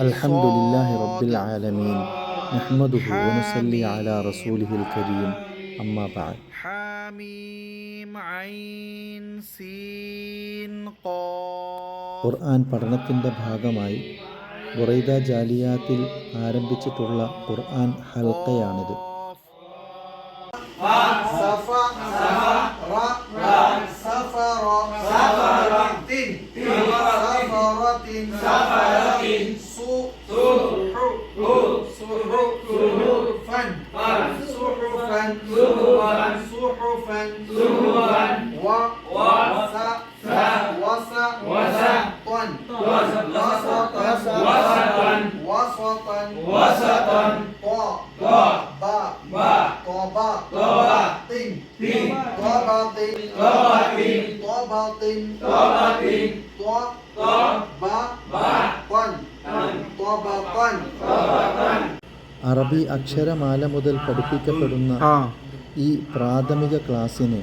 الحمد لله رب العالمين نحمده ونصلي على رسوله الكريم أما بعد حميم عين سين قاف ഖുർആൻ പഠനത്തിൻ്റെ ഭാഗമായി ബുറൈദ ജാലിയാത്തിൽ ആരംഭിച്ചിട്ടുള്ള ഖുർആൻ ഹൽക്കയാണിത് Sufan Sufan Wa Wa Sa Sa Wasa Wasa Ton Wasatan Wasatan Wasatan Wasatan Ko Ko Ba Ba Toba Toba Tin Tin Toba Tin Toba Tin Toba Tin Toba Tin To To Ba Ba Kon Toba Kon Toba Kon അറബി അക്ഷരമാല മുതൽ പഠിപ്പിക്കപ്പെടുന്ന ഈ പ്രാഥമിക ക്ലാസ്സിന്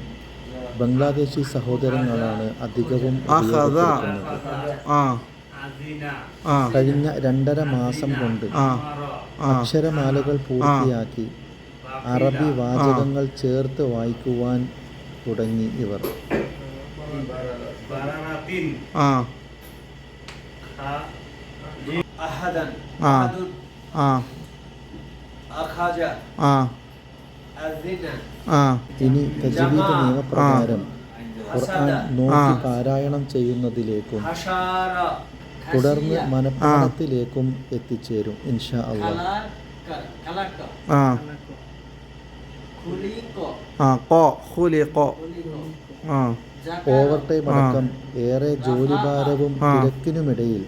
ബംഗ്ലാദേശി സഹോദരങ്ങളാണ് അധികവും. കഴിഞ്ഞ രണ്ടര മാസം കൊണ്ട് അക്ഷരമാലകൾ പൂർത്തിയാക്കി അറബി വാചകങ്ങൾ ചേർത്ത് വായിക്കുവാൻ തുടങ്ങി ഇവർ. ആ. ആ. ആ akhaja ആ azina ആ ഇനി തജ്വീദ് നിയമപ്രകാരം ഖുർആൻ നോക്കി പാരായണം ചെയ്യുന്നതിലേക്കും തുടർന്ന് മനപ്പാടത്തിലേക്കും എത്തിച്ചേരും ഇൻഷാ അള്ളാഹ് kalaka ആ. kuliko ആ കോ ഹുലി കോ ആ. ഓവർ ടൈം അടക്കം ഏറെ ജോലിഭാരവും തിരക്കിനുമിടയിൽ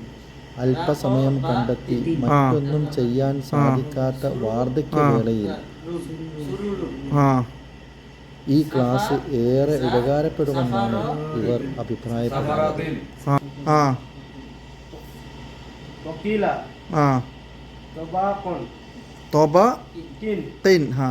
അല്പസമയം കണ്ടെത്തി മറ്റൊന്നും ചെയ്യാൻ സാധിക്കാത്ത വാർദ്ധക്യവേളയിൽ ആ. ഈ ക്ലാസ് ഏറെ ഉപകാരപ്പെടുമെന്നാണ് ഇവർ അഭിപ്രായപ്പെടുന്നത്. തോബ തിൻ ഹാ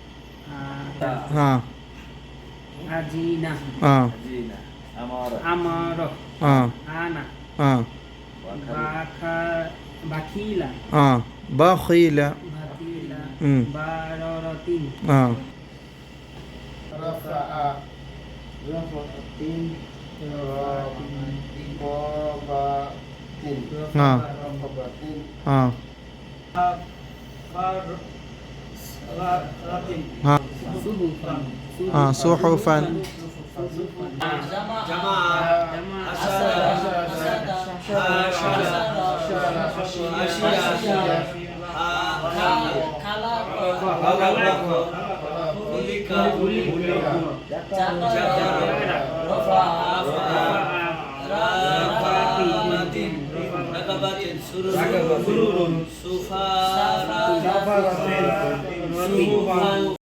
ആ amara ആ ana ആ Abadun. ആ Dan. ആ ആ Ahadun. ആ Ah, ബഖീല. ഉം. Barorotin. ആ rafa'a rafa'atin qabatin ആ raqabatin ആ ratin ആ Suhufan. ആ হ্যাঁ সুহফান সুফা